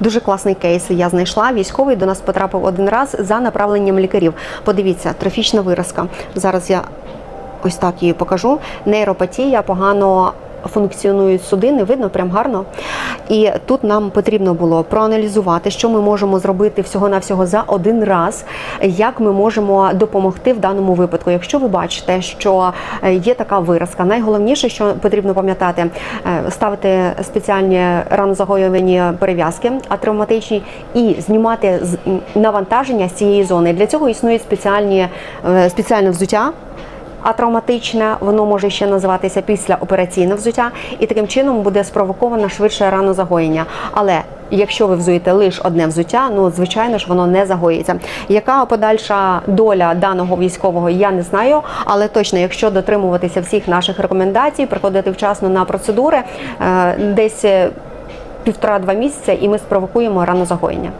Дуже класний кейс я знайшла. Військовий до нас потрапив один раз за направленням лікарів. Подивіться, трофічна виразка. Зараз я ось так її покажу. Нейропатія погано. Функціонують судини, видно прям гарно. І тут нам потрібно було проаналізувати, що ми можемо зробити всього-навсього за один раз, як ми можемо допомогти в даному випадку. Якщо ви бачите, що е, є така виразка, найголовніше, що потрібно пам'ятати, е, ставити спеціальні ранозагоювані перев'язки, атравматичні, і знімати навантаження з цієї зони. Для цього існують спеціальні е, спеціальне взуття. А травматичне воно може ще називатися післяопераційне взуття, і таким чином буде спровоковано швидше ранозагоєння. Але якщо ви взуєте лише одне взуття, ну звичайно ж воно не загоїться. Яка подальша доля даного військового, я не знаю, але точно, якщо дотримуватися всіх наших рекомендацій, приходити вчасно на процедури, е, десь е, півтора-два місяці, і ми спровокуємо ранозагоєння.